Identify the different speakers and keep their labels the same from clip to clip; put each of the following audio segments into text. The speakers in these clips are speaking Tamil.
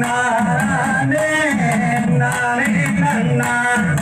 Speaker 1: நானே நானே நானே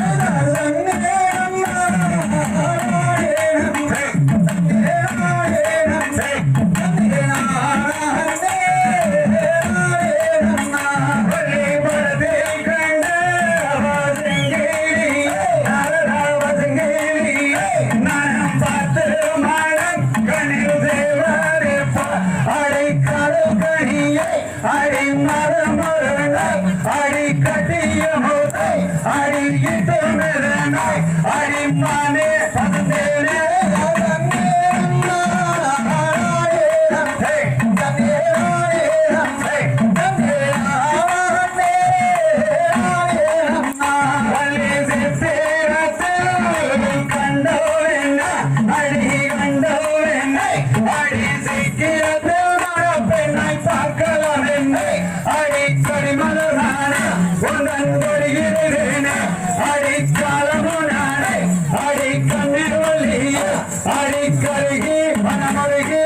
Speaker 1: ಮುರುಗಿ ಮನ ಮುರುಗಿ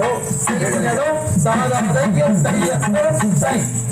Speaker 1: दो सीट दो सारा प्रयोग सही दो सही